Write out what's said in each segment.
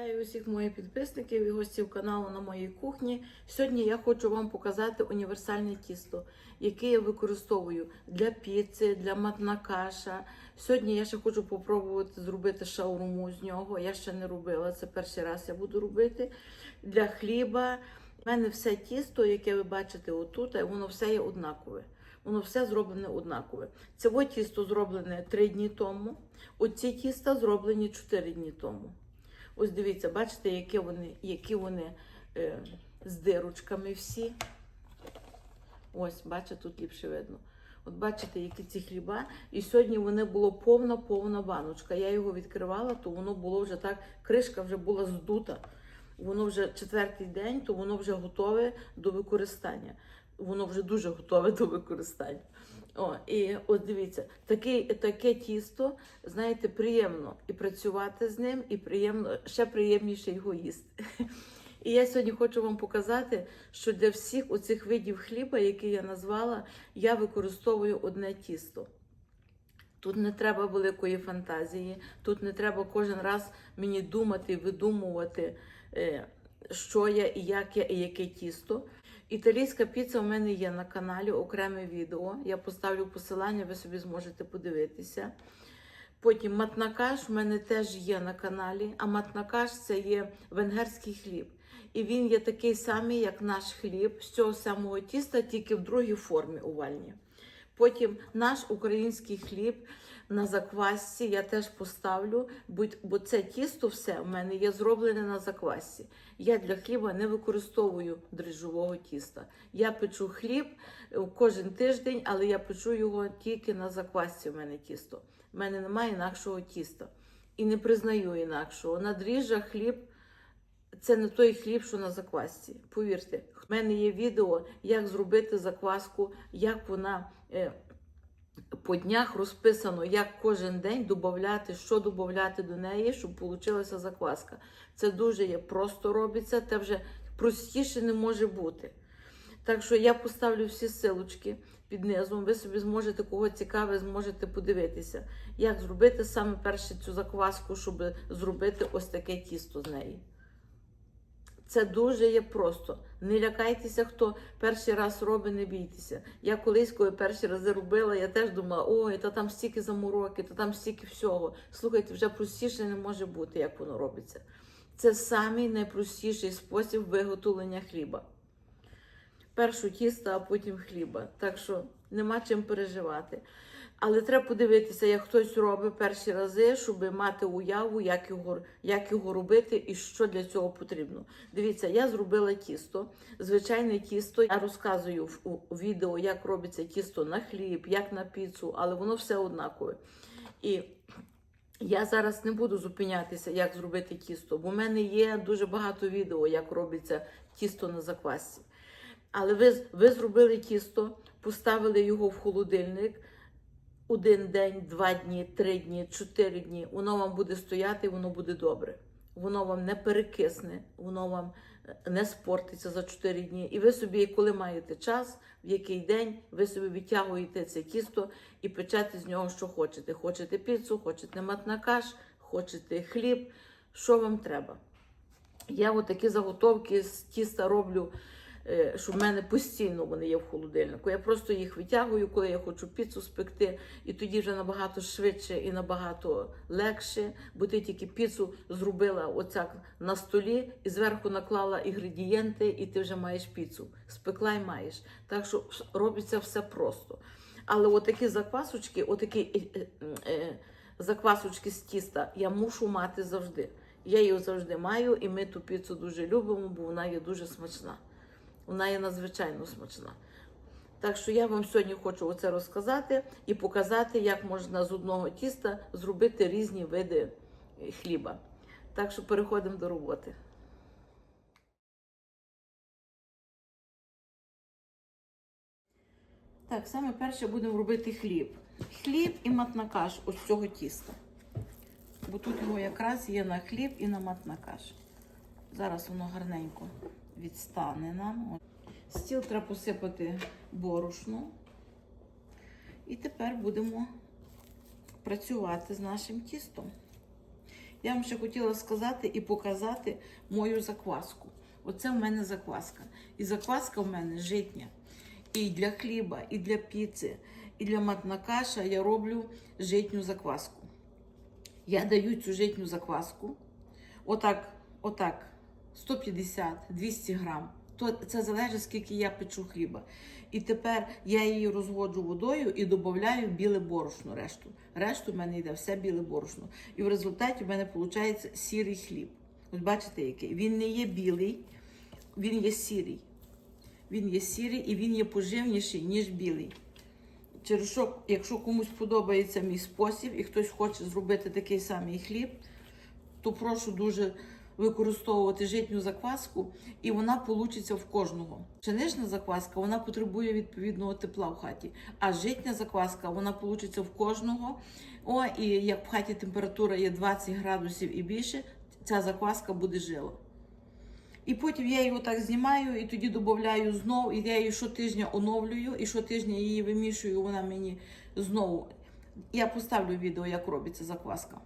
Вітаю усіх моїх підписників і гостів каналу на моїй кухні. Сьогодні я хочу вам показати універсальне тісто, яке я використовую для піци, для матнакаша. Сьогодні я ще хочу попробувати зробити шаурму з нього. Я ще не робила, це перший раз я буду робити. Для хліба. У мене все тісто, яке ви бачите отут, воно все є однакове. Воно все зроблене однакове. Це тісто зроблене 3 дні тому. Оці тіста зроблені 4 дні тому. Ось дивіться, бачите, які вони, які вони е, з дирочками всі. Ось, бачите, тут ліпше видно. От бачите, які ці хліба. І сьогодні вони було повна-повна баночка. Я його відкривала, то воно було вже так, кришка вже була здута. Воно вже четвертий день, то воно вже готове до використання. Воно вже дуже готове до використання. О, і от дивіться, таке, таке тісто, знаєте, приємно і працювати з ним, і приємно, ще приємніше його їсти. І я сьогодні хочу вам показати, що для всіх оцих видів хліба, які я назвала, я використовую одне тісто. Тут не треба великої фантазії, тут не треба кожен раз мені думати, видумувати, е, що я і як я, і яке тісто. Італійська піца у мене є на каналі, окреме відео. Я поставлю посилання, ви собі зможете подивитися. Потім матнакаш у мене теж є на каналі, а матнакаш це є венгерський хліб. І він є такий самий, як наш хліб, з цього самого тіста, тільки в другій формі овальні. Потім наш український хліб на заквасці я теж поставлю, бо це тісто все в мене є зроблене на заквасці. Я для хліба не використовую дріжджового тіста. Я печу хліб е, кожен тиждень, але я печу його тільки на заквасці. У мене тісто. У мене немає інакшого тіста. І не признаю інакшого. На дріжджах хліб це не той хліб, що на заквасці. Повірте, в мене є відео, як зробити закваску, як вона е, по днях розписано, як кожен день додати, що додати до неї, щоб вийшла закваска. Це дуже є просто робиться, це вже простіше не може бути. Так що я поставлю всі силочки під низом. Ви собі зможете, кого цікаве, зможете подивитися, як зробити саме перше цю закваску, щоб зробити ось таке тісто з неї. Це дуже є просто. Не лякайтеся, хто перший раз робить, не бійтеся. Я колись, коли перші рази робила, я теж думала, ой, та там стільки замороки, та там стільки всього. Слухайте, вже простіше не може бути, як воно робиться. Це самий найпростіший спосіб виготовлення хліба. Першу тіста, а потім хліба. Так що нема чим переживати. Але треба подивитися, як хтось робить перші рази, щоб мати уяву, як його, як його робити і що для цього потрібно. Дивіться, я зробила тісто, звичайне тісто. Я розказую в відео, як робиться тісто на хліб, як на піцу, але воно все однакове. І я зараз не буду зупинятися, як зробити тісто, бо в мене є дуже багато відео, як робиться тісто на заквасці. Але ви, ви зробили тісто, поставили його в холодильник один день, два дні, три дні, чотири дні. Воно вам буде стояти, воно буде добре. Воно вам не перекисне, воно вам е, не спортиться за чотири дні. І ви собі, коли маєте час, в який день, ви собі відтягуєте це тісто і печете з нього, що хочете. Хочете піцу, хочете матнакаш, хочете хліб, що вам треба. Я отакі заготовки з тіста роблю, що в мене постійно вони є в холодильнику. Я просто їх витягую, коли я хочу піцу спекти, і тоді вже набагато швидше і набагато легше, бо ти тільки піцу зробила оцяк на столі і зверху наклала інгредієнти, і ти вже маєш піцу. Спекла і маєш. Так що робиться все просто. Але отакі заквасочки, отакі е, е, е, заквасочки з тіста я мушу мати завжди. Я її завжди маю, і ми ту піцу дуже любимо, бо вона є дуже смачна. Вона є надзвичайно смачна. Так що я вам сьогодні хочу оце розказати і показати, як можна з одного тіста зробити різні види е, хліба. Так що переходимо до роботи. Так, саме перше будемо робити хліб. Хліб і матнакаш ось цього тіста. Бо тут його якраз є на хліб і на матнакаш. Зараз воно гарненько відстане нам. Стіл треба посипати борошно. І тепер будемо працювати з нашим тістом. Я вам ще хотіла сказати і показати мою закваску. Оце в мене закваска. І закваска в мене житня. І для хліба, і для піци, і для матнакаша я роблю житню закваску. Я даю цю житню закваску. Отак, отак, 150-200 грам. То це залежить, скільки я печу хліба. І тепер я її розводжу водою і додаю біле борошно решту. Решту в мене йде все біле борошно. І в результаті в мене виходить сірий хліб. Ось бачите, який. Він не є білий, він є сірий. Він є сірий і він є поживніший, ніж білий. Через що, якщо комусь подобається мій спосіб і хтось хоче зробити такий самий хліб, то прошу дуже використовувати житню закваску, і вона получиться в кожного. Пшенична закваска вона потребує відповідного тепла в хаті, а житня закваска вона получиться в кожного. О, і як в хаті температура є 20 градусів і більше, ця закваска буде жила. І потім я його так знімаю і тоді додаю знову, і я її щотижня оновлюю, і щотижня її вимішую, вона мені знову. Я поставлю відео, як робиться закваска.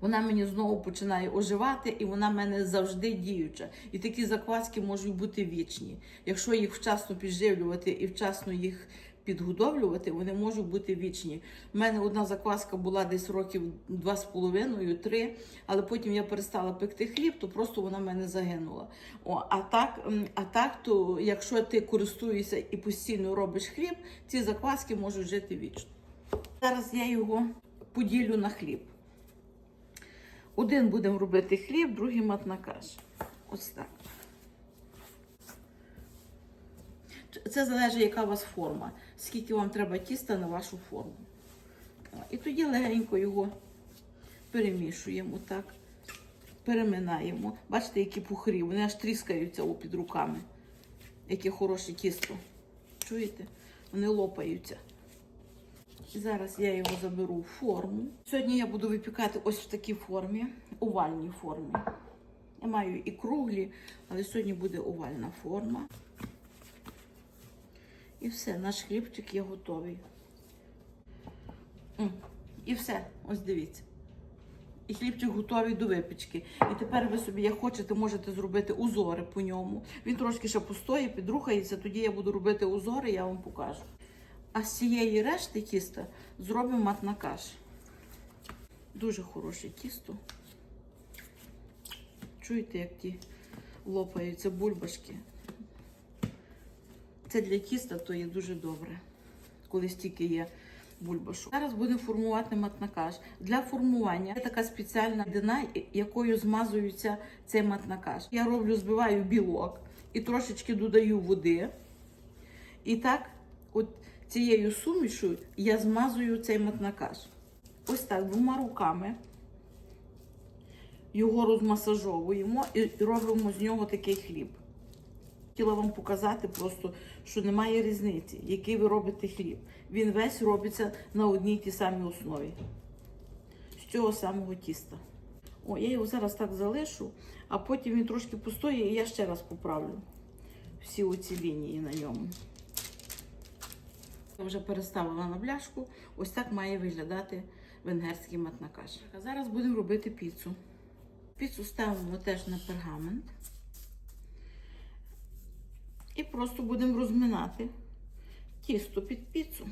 Вона мені знову починає оживати, і вона в мене завжди діюча. І такі закваски можуть бути вічні. Якщо їх вчасно підживлювати і вчасно їх підгодовлювати, вони можуть бути вічні. У мене одна закваска була десь років два з половиною, три, але потім я перестала пекти хліб, то просто вона в мене загинула. О, а так, а так, то якщо ти користуєшся і постійно робиш хліб, ці закваски можуть жити вічно. Зараз я його поділю на хліб. Один будемо робити хліб, другий матнакаш. Ось так. Це залежить, яка у вас форма, скільки вам треба тіста на вашу форму. І тоді легенько його перемішуємо так, переминаємо. Бачите, які пухрі, вони аж тріскаються під руками. Яке хороше тісто. Чуєте? Вони лопаються. Зараз я його заберу в форму. Сьогодні я буду випікати ось в такій формі, овальній формі. Я маю і круглі, але сьогодні буде овальна форма. І все, наш хлібчик є готовий. І все, ось дивіться. І хлібчик готовий до випічки. І тепер ви собі, як хочете, можете зробити узори по ньому. Він трошки ще постоїть, підрухається, тоді я буду робити узори, я вам покажу. А з цієї решти тіста зробимо матнакаш. Дуже хороше тісто. Чуєте, як ті лопаються бульбашки? Це для тіста то є дуже добре, коли стільки є бульбашок. Зараз будемо формувати матнакаш. Для формування є така спеціальна дина, якою змазується цей матнакаш. Я роблю, збиваю білок і трошечки додаю води. І так, от цією сумішю я змазую цей матнакаш. Ось так, двома руками його розмасажовуємо і робимо з нього такий хліб. Хотіла вам показати просто, що немає різниці, який ви робите хліб. Він весь робиться на одній тій самій основі. З цього самого тіста. О, я його зараз так залишу, а потім він трошки постоїть і я ще раз поправлю всі оці лінії на ньому. Вже переставила на бляшку. Ось так має виглядати венгерський матнакаш. А зараз будемо робити піцу. Піцу ставимо теж на пергамент. І просто будемо розминати тісто під піцу.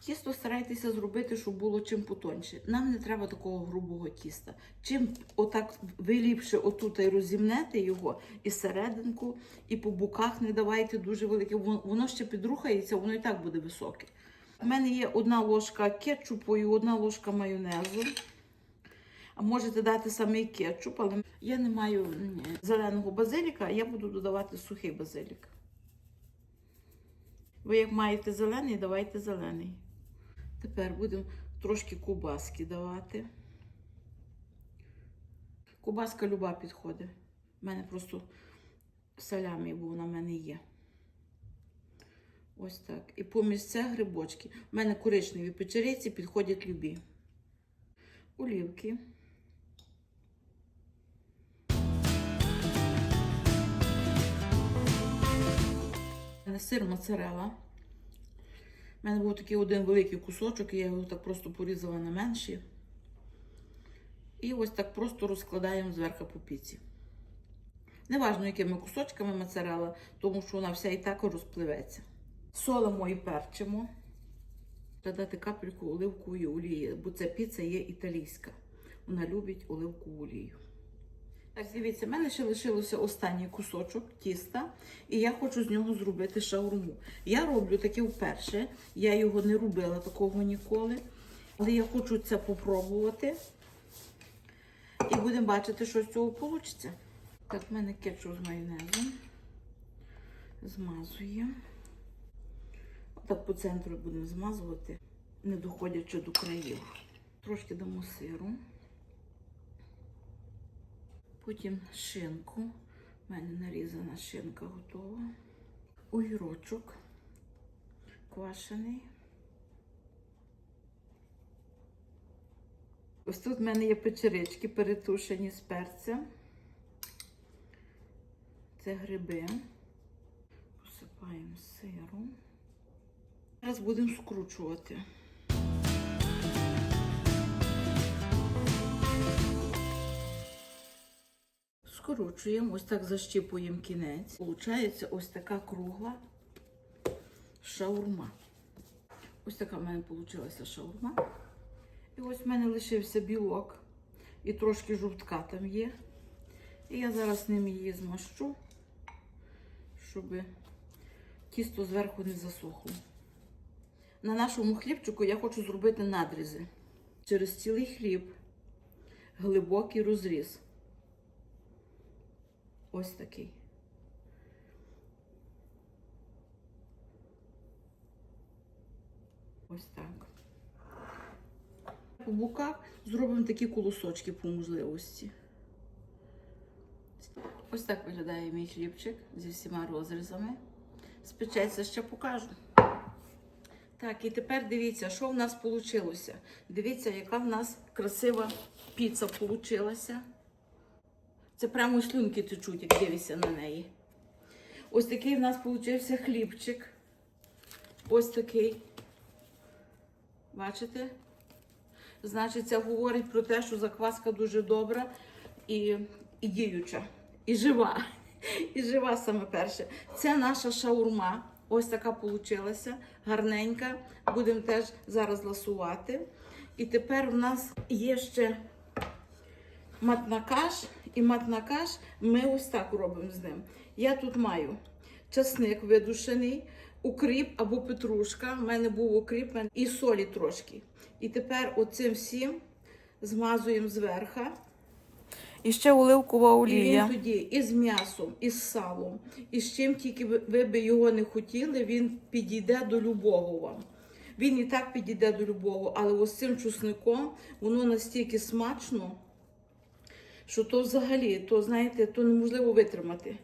Тісто старайтеся зробити, щоб було чим потоньше. Нам не треба такого грубого тіста. Чим отак ви ліпше отут і розімнете його і серединку, і по боках не давайте дуже велике. Воно ще підрухається, воно і так буде високе. У мене є одна ложка кетчупу і одна ложка майонезу. А можете дати самий кетчуп, але я не маю зеленого базиліка, я буду додавати сухий базилік. Ви як маєте зелений, давайте зелений. Тепер будемо трошки кубаски давати. Кубаска люба підходить. У мене просто салямі, бо вона в мене є. Ось так. І поміж це грибочки. У мене коричневі печериці підходять любі. Олівки. Сир моцарелла. У мене був такий один великий кусочок, і я його так просто порізала на менші. І ось так просто розкладаємо зверху по піці. Неважно, якими кусочками моцарела, тому що вона вся і так розпливеться. Солимо і перчимо. Додати капельку оливкової олії, бо ця піца є італійська. Вона любить оливкову олію. Так, дивіться, в мене ще лишилося останній кусочок тіста, і я хочу з нього зробити шаурму. Я роблю таке вперше. Я його не робила такого ніколи. Але я хочу це попробувати. І будемо бачити, що з цього вийде. Так, в мене кетчуп з майонезом. Змазуємо. Отак по центру будемо змазувати, не доходячи до країв. Трошки дамо сиру. Потім шинку. У мене нарізана шинка готова. Огірочок квашений. Ось тут в мене є печерички перетушені з перцем. Це гриби. Посипаємо сиром. Зараз будемо скручувати. Скручуємо, ось так защіпуємо кінець. Получається ось така кругла шаурма. Ось така в мене вийшла шаурма. І ось в мене лишився білок. І трошки жовтка там є. І я зараз ним її змащу, щоб тісто зверху не засохло. На нашому хлібчику я хочу зробити надрізи. Через цілий хліб глибокий розріз. Ось такий. Ось так. По боках зробимо такі колосочки по можливості. Ось так виглядає мій хлібчик зі всіма розрізами. Спечеться ще покажу. Так, і тепер дивіться, що в нас вийшло. Дивіться, яка в нас красива піца вийшла. Це прямо слюнки течуть, як дивишся на неї. Ось такий в нас вийшов хлібчик. Ось такий. Бачите? Значить, це говорить про те, що закваска дуже добра і, і діюча, і жива. І жива саме перше. Це наша шаурма. Ось така получилася, гарненька. Будемо теж зараз ласувати. І тепер в нас є ще матнакаш. І матнакаш ми ось так робимо з ним. Я тут маю часник видушений, укріп або петрушка. У мене був укріп і солі трошки. І тепер оцим всім змазуємо зверху. І ще оливкова І він тоді і з м'ясом, і з салом, і з чим тільки ви, ви би його не хотіли, він підійде до любого вам. Він і так підійде до любого, але ось цим чесником воно настільки смачно, що то взагалі, то знаєте, то неможливо витримати.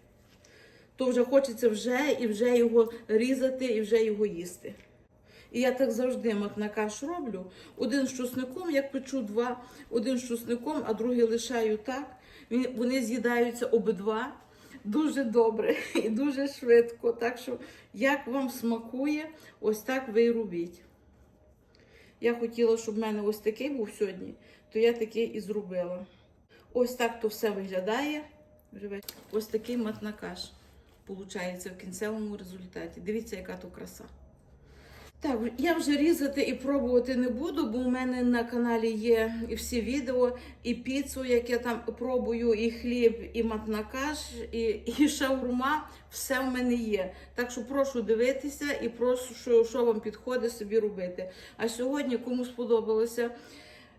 То вже хочеться вже і вже його різати, і вже його їсти. І я так завжди матнакаш роблю. Один з чесником, як печу два, один з чесником, а другий лишаю так. Вони з'їдаються обидва дуже добре і дуже швидко. Так що, як вам смакує, ось так ви і робіть. Я хотіла, щоб в мене ось такий був сьогодні, то я такий і зробила. Ось так то все виглядає. Ось такий матнакаш получається в кінцевому результаті. Дивіться, яка то краса. Так, я вже різати і пробувати не буду, бо у мене на каналі є і всі відео, і піцу, як я там пробую, і хліб, і матнакаш, і, і шаурма. Все в мене є. Так що прошу дивитися і прошу, що, що вам підходить собі робити. А сьогодні, кому сподобалося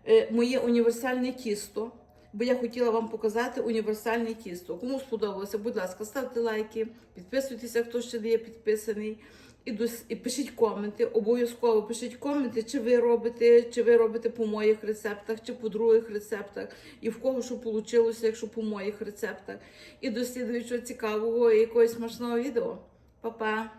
е, моє універсальне тісто. Бо я хотіла вам показати універсальне тісто. Кому сподобалося, будь ласка, ставте лайки, підписуйтеся, хто ще не є підписаний. І, дос- і пишіть коменти, обов'язково пишіть коменти, чи ви робите, чи ви робите по моїх рецептах, чи по других рецептах, і в кого що вийшло, якщо по моїх рецептах. І до цікавого якогось смачного відео. Па-па!